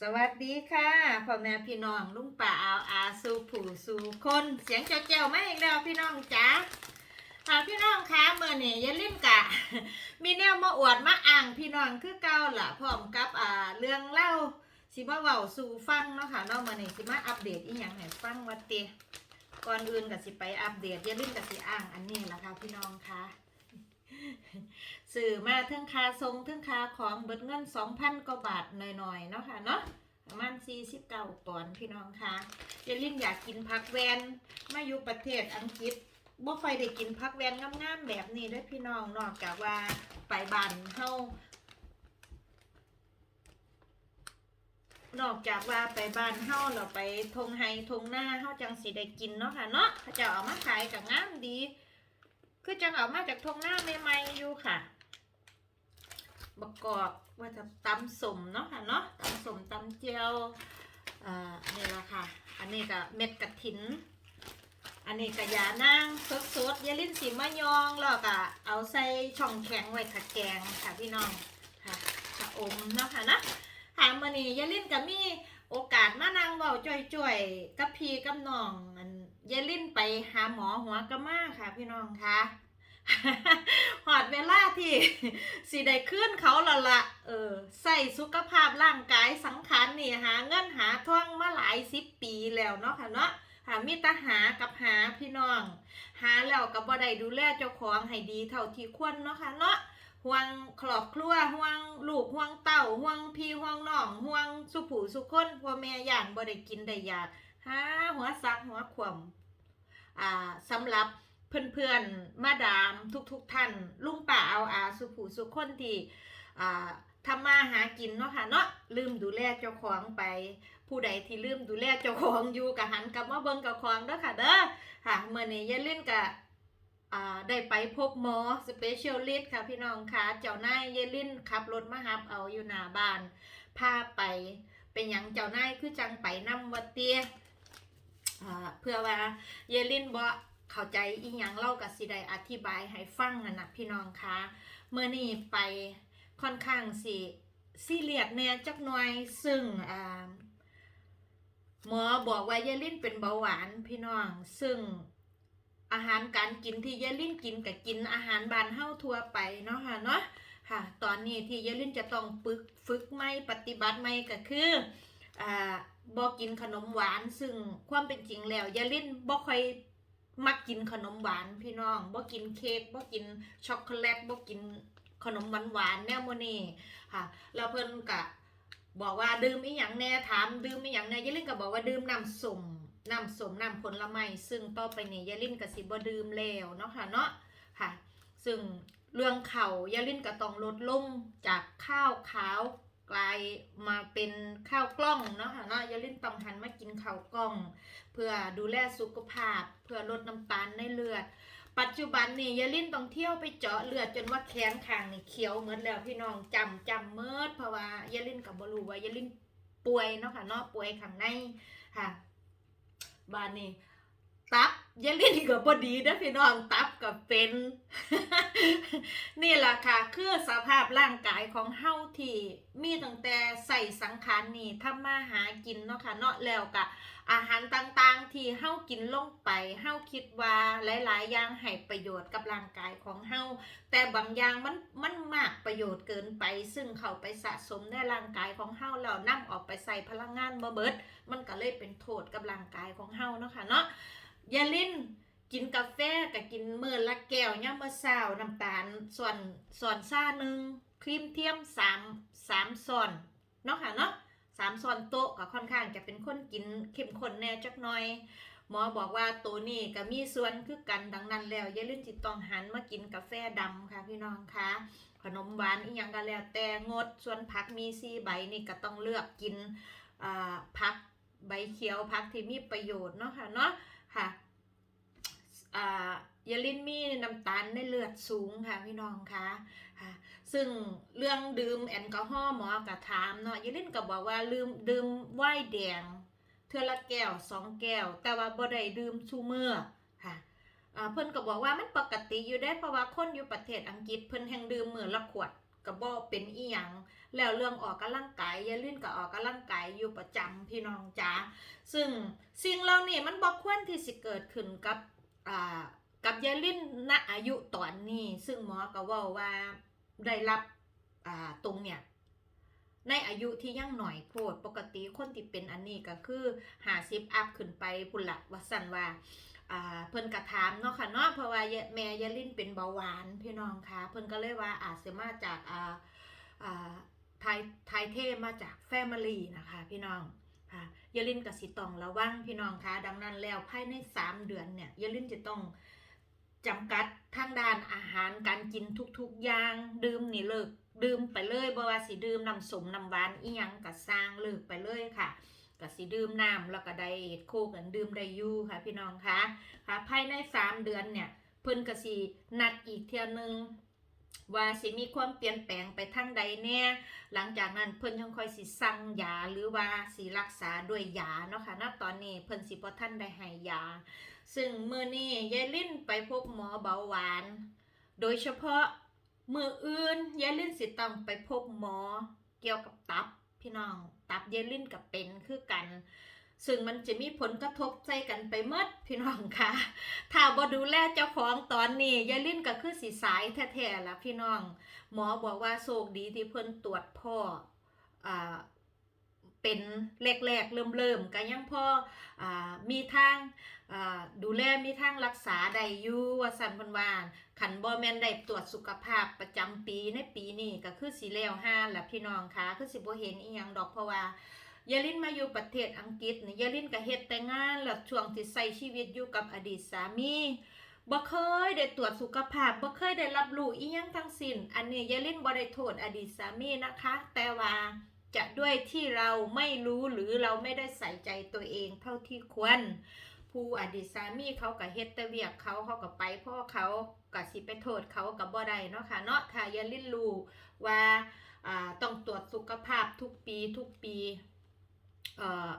สวัสดีค่ะพ่อแม่พี่น้องลุงป่าเอาอาสูผู้สู่คนเสียงเจ้าเจ้ามาอีกแล้วพี่น้องจ๋าค่ะพี่น้องคะเมื่อนี่อย่าลืมกะ มีแนวมาอวดมาอ่างพี่น้องคือเก่าล่ะพร้อมกับอ่าเรื่องเล่าสิมาเว้าสู่ฟังเนาะค่ะเนาะมื่อนี่สิมาอัปเดตอีหยังให้ฟังวัดเตก่อนอื่นก็สิไปอัปเดตอย่าลืมก็สิอ่างอันนี้ล่ะค่ะพี่น้องคะ สื่อมาเทิงคาทรงเทิงคาของเบิดเงิน2,000กว่าบาทหน่อยๆเนาะค่ะเนาะประมาณ49ปอนด์พี่น้องคะเจลินอยากกินผักแวนมาอยู่ประเทศอังกฤษบ่ค่อยได้กินผักแวนงามๆแบบนี้ด้อพี่น้องนอกจากว่าไปบ้านเฮานอกจากว่าไปบ้านเฮาเราไปทงไฮทงหน้าเฮาจังสิได้กินเนาะค่ะเนาะเขาจะเอามาขายกับงามดี คือจังเอามาจากทงหน้าใหม่ๆอยู่ค่ะประกอบว่าจะตำสมเนาะค่ะเนาะตำสมตำเจียวอ่านี่ละค่ะ อันนี้ก็เม็ดกระถิน อันนี้ก็ยานางสดๆอยาลิ้นสีมะยองแล้วก็เอาใส่ช่องแข็งไว้ขัดแกงค่ะพี่น้องค่ะชะอมเนาะค่ะนะหามื่อนี้ยาลิ้นก็มีโอกาสมานั่งเว้าจ่อยๆกับพี่กับน้องมัน ยาลิ้นไปหาหมอหัวกระมาค่ะ พี่น้องค่ะหอดเวลาที่สิได้ขึ้นเขาละละเออใส่สุขภาพร่างกายสังขารนี่หาเงินหาท่องมาหลายสิบปีแล้วเนาะค่ะเนาะหามีตาหากับหาพี่น้อง หาแล้วก็บ่ได้ดูแลเจ้าของให้ดีเท่าที่ควรเนาะค่ะเนาะห่วงครอบครัวห่วงลูกห่วงเต้าห่วงพี่ห่วงน้องห่วงสุผู้สุคนพ่อแม่ย่านบ่ได้กินได้อยาก หาหัวซักหัวขวมอ่าสำหรับเพื่อนๆมาดามทุกๆทท่าน ลุงป่าเอาอาสุผูสุคนที่อ่าทำมาหากินเนาะค่ะเนาะลืมดูแลเจ้าของไป ผู้ใดที่ลืมดูแลเจ้าของอยู่กับหันกลับมาเบิ่งกับของเด้อค่ะเด้อค่ะเมื่อนี้อย่าลืมกับได้ไปพบหมอสเปเชียลลิสต์ค่ะพี่น้องค่ะ เจ้านายเยลินขับรถมาหับเอาอยู่หน้าบ้านพาไปเป็นหยังเจ้านายคือจังไปนำวัดเตีย พื่อว่าเยลินบ่เข้าใจอีหยังเล่ากับสิได้อธิบายให้ฟังนะนะพี่น้องคะเมื่อนี้ไปค่อนข้างสิซีเรียสแน่จักหน่อยซึ่งอ่าหมอบอกว่ายายลินเป็นเบาหวานพี่น้อง ซึ่งอาหารการกินที่ยายลินกินกับกินอาหารบานเฮาทั่วไปเนาะค่ะเนาะค่ะ ตอนนี้ที่ยายลินจะต้องฝึกฝึกไม่ปฏิบัติไม่ก็คืออ่า บอกกินขนมหวาน ซึ่งความเป็นจริงแล้วยายลิ้นบ่ค่อยมักกินขนมหวานพี่น้องบ่กินเค้กบ่กินช็อกโกแลตบ่กินขนมหวานหวานแนวโมนี่ค่ะแล้วเพิ่นก็บอกว่าดื่มอีหยังแน่ถามดื่มอีหยังแน่ยายลินก็บอกว่าดื่มน้ำส้มน้ำส้มน้ำผลไม้ซึ่งต่อไปนี้ยายลินก็สิบ่ดื่มแล้วเนาะค่ะเนาะค่ะ ซึ่งเรื่องเข่ายายลินก็ต้องลดลงจากข้าวขาว กลายมาเป็นข้าวกล้องเนาะค่ะเนาะยาลินต้องหันมากินข้าวกล้อง เพื่อดูแลสุขภาพ เพื่อลดน้ำตาลในเลือด ปัจจุบันนี่ยาลินต้องเที่ยวไปเจาะเลือดจนว่าแขนข้างนี่เขียวเหมือนแล้วพี่น้องจำจำเมิดเพราะว่ายาลินกับบรูว่ายาลินป่วยเนาะค่ะเนาะป่วยข้างในค่ะบ้านนี้ตับ ยายลินกับบดีนะพี่น้องตับกับเป็น นี่แหละค่ะ คือสภาพร่างกายของเฮาที่มีตั้งแต่ใส่สังขารนี่ทำมาหากินเนาะค่ะเนาะแล้วกะอาหารต่างๆ ที่เฮากินลงไปเฮาคิดว่าหลายๆอย่างให้ประโยชน์กับร่างกายของเฮาแต่บางอย่างมันมันมากประโยชน์เกินไป ซึ่งเขาไปสะสมในร่างกายของเฮาแล้วนำออกไปใส่พลังงานบ่เบิด มันก็เลยเป็นโทษกับร่างกายของเฮาเนาะค่ะเนาะ ย่าลินกินกาแฟก็กินเมื้อละแก้วยามมื้อเช้าน้ำตาลส่วนส่วนซ่าหนึ่งครีมเทียมสามสามส่วนเนาะค่ะเนาะสามซ้อนโต๊ะก็ค่อนข้างจะเป็นคนกินเข้มข้นแน่จักหน่อย หมอบอกว่าตัวนี้ก็มีส่วนคือกันดังนั้นแล้วอย่าลืมจิตต้องหันมากินกาแฟดำค่ะพี่น้องคะขนมหวานอีหยังก็แล้วแต่งดส่วนผักมีซีใบนี่ก็ต้องเลือกกินผักใบเขียวผักที่มีประโยชน์เนาะค่ะเนาะ ค่ะอย่าลินมีน้ำตาลในเลือดสูงค่ะพี่น้องคะค่ะ ซึ่งเรื่องดื่มแอลกอฮอล์หมอกระถามเนาะยาลินก็บอกว่าลืมดื่มไวน์แดง เทือละแก้วสองแก้ว แต่ว่าบ่ได้ดื่มชูเมื่อค่ะเพิ่นก็บอกว่ามันปกติอยู่ได้เพราะว่าคนอยู่ประเทศอังกฤษเพิ่นแห่งดื่มมื้อละขวดก็บ่เป็นอีหยัง แล้วเรื่องออกกำลังกายยายลินก็ออกกำลังกายอยู่ประจำพี่น้องจ๋าซึ่งสิ่งเหล่านี้มันบ่ควรที่สิเกิดขึ้นกับอ่ากับยายลินณอายุตอนนี้ ซึ่งหมอก็ว้าว่าได้รับอ่าตรงเนี่ยในอายุที่ยังหน่อยโพดปกติคนที่เป็นอันนี้ก็คือหาซิปอัพขึ้นไปพุ่นละว่าสันว่าเพิ่นกระถามเนาะค่ะเนาะเพราะว่าแม่ยายลินเป็นเบาหวานพี่น้องค่ะ เพิ่นก็เลยว่าอาจจะมาจากอ่าอ่า ไทยไทยเทมาจากแฟมิลี่นะคะพี่น้องค่ะยาลินกับสิตองระวังพี่น้องคะดังนั้นแล้วภายใน 3 เดือนเนี่ยยาลินจะต้องจำกัดทางด้านอาหารการกินทุกๆอย่างดื่มนี่เลิกดื่มไปเลยบ่ว่าสิดื่มน้ำสมน้ำหวานอีหยังก็สร้างเลิกไปเลยค่ะก็สิดื่มน้ำแล้วก็ได้โคกันดื่มไดยูค่ะ พี่น้องคะค่ะภายใน 3 เดือนเนี่ยเพิ่นก็สินัดอีกเที่ยหนึง ว่าสิมีความเปลี่ยนแปลงไปทางใดแน่หลังจากนั้นเพิ่นยังค่อยสิสั่งยาหรือว่าสิรักษาด้วยยาเนาะค่ะณตอนนี้เพิ่นสิบ่ทันได้ให้ยา ซึ่งมื้อนี้ยายลิ้นไปพบหมอเบาหวาน โดยเฉพาะมืออื่นยายลินสิต้องไปพบหมอเกี่ยวกับตับ พี่น้อง ตับยายลินกับเป็นคือกัน ซึ่งมันจะมีผลกระทบใจกันไปหมดพี่น้องค่ะ ถ้าบ่ดูแลเจ้าของตอนนี้ยายลินก็คือสีสายแท้ๆละพี่น้อง หมอบอกว่าโชคดีที่เพิ่นตรวจพ่ออ่าเป็นแรกๆเริ่มๆก็ยังพ่ออ่ามีทางอ่าดูแลมีทางรักษาได้อยู่ว่าสันพิ่นว่าขันบอแมนได้ตรวจสุขภาพประจำปีในปีนี้ก็คือสีแล้วห้าแหละพี่น้องคะคือสิบ่เห็นอีหยังดอกเพราะว่า ยายลินมาอยู่ประเทศอังกฤษนี่ยาลินก็เฮ็ดแต่งานแล้วช่วงที่ใช้ชีวิตอยู่กับอดีตสามีบ่เคยได้ตรวจสุขภาพบ่เคยได้รับรู้อีหยังทั้งสิ้น อันนี้ยายลินบ่ได้โทษอดีตสามีนะคะ แต่ว่าจะด้วยที่เราไม่รู้หรือเราไม่ได้ใส่ใจตัวเองเท่าที่ควร ผู้อดีตสามีเขาก็เฮ็ดแต่เวียกเขาเขาก็ไปพ่อเขาก็สิไปโทษเขากับบ่ได้เนาะค่ะเนาะถ้ายาลินรู้ว่าต้องตรวจสุขภาพทุกปีทุกปี เอ่อ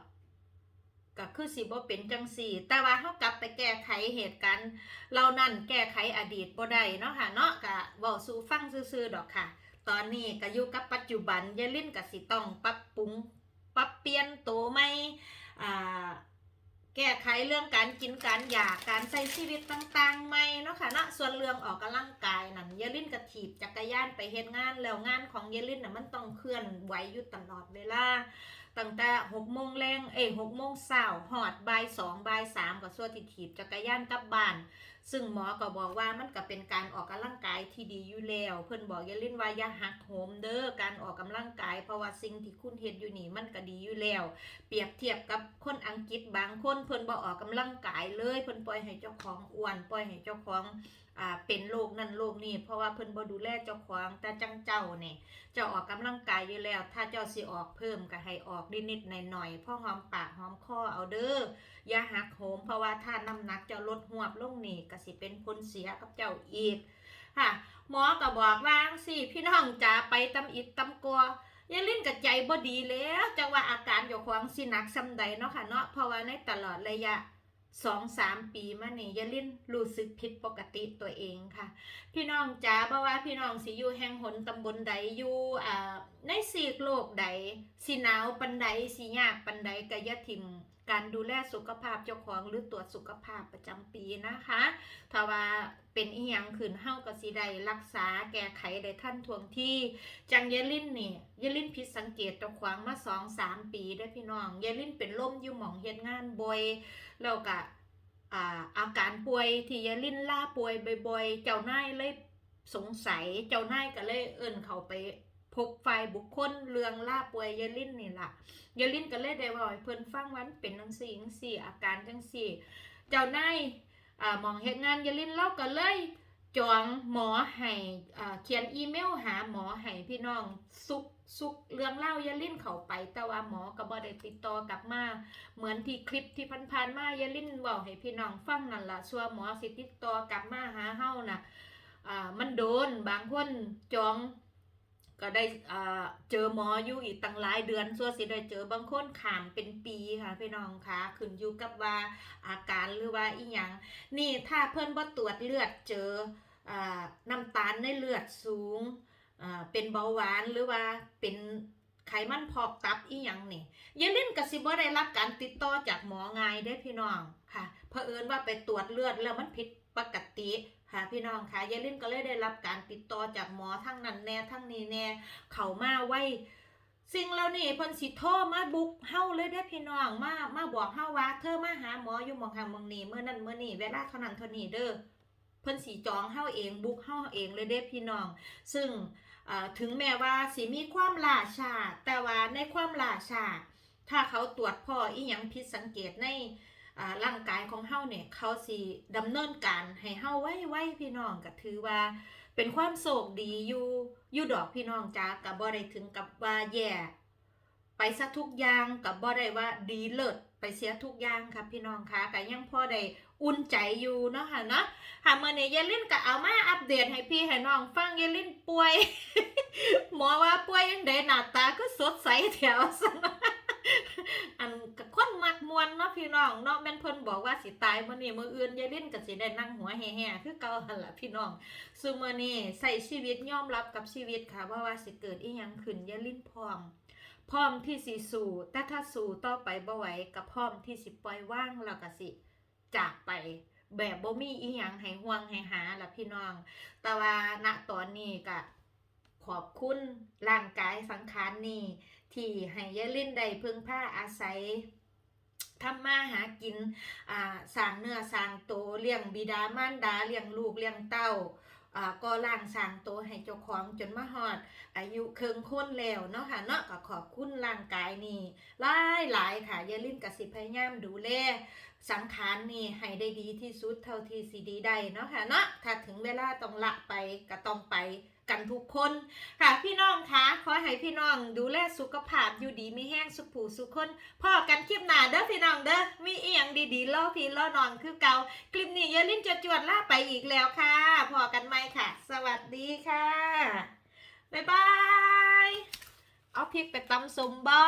ก็คือสิบ่เป็นจังสี่ แต่ว่าเขากลับไปแก้ไขเหตุการณ์เรานั่นแก้ไขอดีตบ่ได้เนาะค่ะเนาะก็เว้าสู่ฟังซื่อๆดอกค่ะ ตอนนี้ก็อยู่กับปัจจุบันยาลิ้นก็สิต้องปรับปรุงปรับเปลี่ยนตัวใหม่อ่าแก้ไขเรื่องการกินการอยากการใช้ชีวิตต่างๆใหม่เนาะค่ะเนาะส่วนเรื่องออกกำลังกายนั่นเยลินกระถีบจักรยานไปเฮ็ดงานแล้วงานของเยลินน่ะมันต้องเคลื่อนไหวอยู่ตลอดเวลา ตั้งแต่หกโมงแรงเอ้หกโมงเช้าหอดบ่ายสองบ่ายสามก็ส่วนที่ถีบจักรยานกลับบ้าน ซึ่งหมอก็บอกว่ามันก็เป็นการออกกำลังกายที่ดีอยู่แล้ว เพิ่นบอกเยลินว่าอย่าหักโหมเด้อการออกกำลังกายเพราะว่าสิ่งที่คุณเฮ็ดอยู่นี่มันก็ดีอยู่แล้ว เปรียบเทียบกับคนอังกฤษบางคนเพิ่นบ่ออกกำลังกายเลยเพิ่นปล่อยให้เจ้าของอ้วนปล่อยให้เจ้าของอ่าเป็นโรคนั่นโรคนี้เพราะว่าเพิ่นบ่ดูแลเจ้าของแต่จังเจ้าเนี่ยเจ้าออกกำลังกายอยู่แล้ว ถ้าเจ้าสิออกเพิ่มก็ให้ออกนิดๆหน่อยๆพอหอมปากหอมคอเอาเด้ออย่าหักโหมเพราะว่าถ้าน้ำหนักเจ้าลดหวบลงนี่ก็สิเป็นผลเสียกับเจ้าอีกค่ะหมอก็บอกว่าสิพี่น้องจ๋าไปตำอิดตำกัวยายลิ้นกับใจบ่ดีแล้วจังว่าอาการเจ้าของสิหนักซำใดเนาะค่ะเนาะเพราะว่าในตลอดระยะสองสามปีมานี่ยายลิ้นรู้สึกผิดปกติตัวเองค่ะ พี่น้องจ๋าบ่ว่าพี่น้องสิอยู่แห่งหนตำบลใดอยู่อ่าในสีกโลกใดสิหนาวปันใดสิยากปันใดก็อย่าทิม การดูแลสุขภาพเจ้าของหรือตรวจสุขภาพประจำปีนะคะถ้าว่าเป็นอีหยังขึ้นเฮาก็สิได้รักษาแก้ไขได้ทันทวงที่ จังเยลินนี่เยลินผิสังเกตเจ้าขวางมาสองสามปีได้พี่น้องเยลินเป็นล่มอยู่หมองเฮ็ดงานบ่อยแล้วก็อาอาการป่วยที่เยลินล่าป่วยบ่อยๆ เจ้านายเลยสงสัย เจ้านายก็เลยเอิ้นเขาไป พบฝ่ายบุคคลเรืองล่าป่วยเยลินนี่ล่ะเยลินก็เลยได้เว่าเพิ่นฟังวันเป็นจังซี่จังซี่อาการจังซี่เจ้านายอ่ามองเฮ็ดงานเยลินเล่าก็เลยจองหมอให้อ่าเขียนอีเมลหาหมอให้พี่น้องซุกซุกเรื่องเล่าอยาลิ่นเขาไป แต่ว่าหมอก็บ่ได้ติดต่อกลับมา เหมือนที่คลิปที่ผ่านๆมาอยาลิ่นเว้าให้พี่น้องฟังนั่นล่ะส่วนหมอสิติดต่อกลับมาหาเฮาน่ะอ่ามันโดนบางคนจอง ก็ได้เจอหมออยู่อีกตั้งหลายเดือนส่วนสิได้เจอบางคนขามเป็นปีค่ะพี่น้องคะขึ้นอยู่กับว่าอาการหรือว่าอีหยังนี่ถ้าเพิ่อนบ่ตรวจเลือดเจออน้ำตาลในเลือดสูงเป็นเบาหวานหรือว่าเป็นไขมันพอกตับอีหยังนี่ยาลินก็สิบ่ได้รับการติดต่อจากหมอไง่ายเด้พี่น้องค่ะเผอิญว่าไปตรวจเลือดแล้วมันผิดปกติ ค่ะพี่น้องค่ะยายลินก็เลยได้รับการติดต่อจากหมอทั้งนั้นแน่ทั้งนี้แน่เขามาไว้สิ่งเหล่านี้เพิ่นสิโทรมาบุกเฮาเลยเด้พี่น้องมามาบอกเฮาว่าเธอมาหาหมออยู่หมองทางมองนี้เมื่อนั้นเมื่อนี้เวลาเท่านั้นเท่านี้เด้อเพิ่นสิจองเฮาเองบุกเฮาเองเลยเด้พี่น้อง ซึ่งถึงแม้ว่าสิมีความล่าชาแต่ว่าในความล่าชาถ้าเขาตรวจพ่ออีหยังผิดสังเกตใน ร่างกายของเฮาเนี่ยเขาสิดำเนินการให้เฮาไว้ไว้พี่น้องก็ถือว่าเป็นความโศกดีอยู่อยู่ดอกพี่น้องจ้ากับบ่ได้ถึงกับว่าแย่ไปซะทุกอย่างกับบ่ได้ว่าดีเลิศไปเสียทุกอย่างครับพี่น้องคะก็ยังพอได้อุ่นใจอยู่เนาะค่ะเนาะค่ะมื่อนี้ยายลินก็เอามาอัปเดตให้พี่ให้น้องฟังยายลินป่วย หมอว่าป่วยยังไดหน้าตาก็สดใสแถวซะนะอัน วนเนาะพี่น้องเนาะแม่นเพิ่นบอกว่าสิตายมื้อนี้มื้ออื่นยายลิ้นก็สิได้นั่งหัวแห่ๆคือเก่าหั่นล่ะพี่น้องซึ่งมื่อนี้ใส่ชีวิตยอมรับกับชีวิตค่ะว่าว่าสิเกิดอีหยังขึ้นย่าลิ้นพร้อม พร้อมที่สิสู่แต่ถ้าสู่ต่อไปบ่ไหวกับพร้อมที่สิปล่อยว่างแล้วก็สิจากไปแบบบ่มีอีหยังให้ห่วงให้หาล่ะพี่น้อง แต่ว่าณตอนนี้ก็ขอบคุณร่างกายสังขารนี้ที่ให้ยายลิ้นได้พึ่งผ้าอาศัย ทำมาหากินอ่าสร้างเนื้อสร้างโตวเลี้ยงบิดามารดาเลี้ยงลูกเลี้ยงเต้าอ่าก็ล่างสร้างโตวให้เจ้าของจนมาฮอด อายุเคิงค้นแล้วเนาะค่ะเนาะก็ขอบคุณร่างกายนี่หลายหลายค่ะอยาลิ้นกับสิพยายามดูแล สังขารนี่ให้ได้ดีที่สุดเท่าที่สิดีได้เนาะค่ะเนาะถ้าถึงเวลาต้องละไปก็ต้องไปกันทุกคนค่ะพี่น้องคะขอให้พี่น้องดูแลสุขภาพอยู่ดีมีแห้งสุขผูสุขคนพ่อกันคลิปหน้าเด้อพี่น้องเด้อมีเอียงดีๆล่อพี่ล่อนองคือเก่าคลิปนี้อย่าลิ้นจดจวดล่าไปอีกแล้วค่ะพอกันไหมค่ะ สวัสดีค่ะบ๊ายบายเอาพริกไปตำสมบอ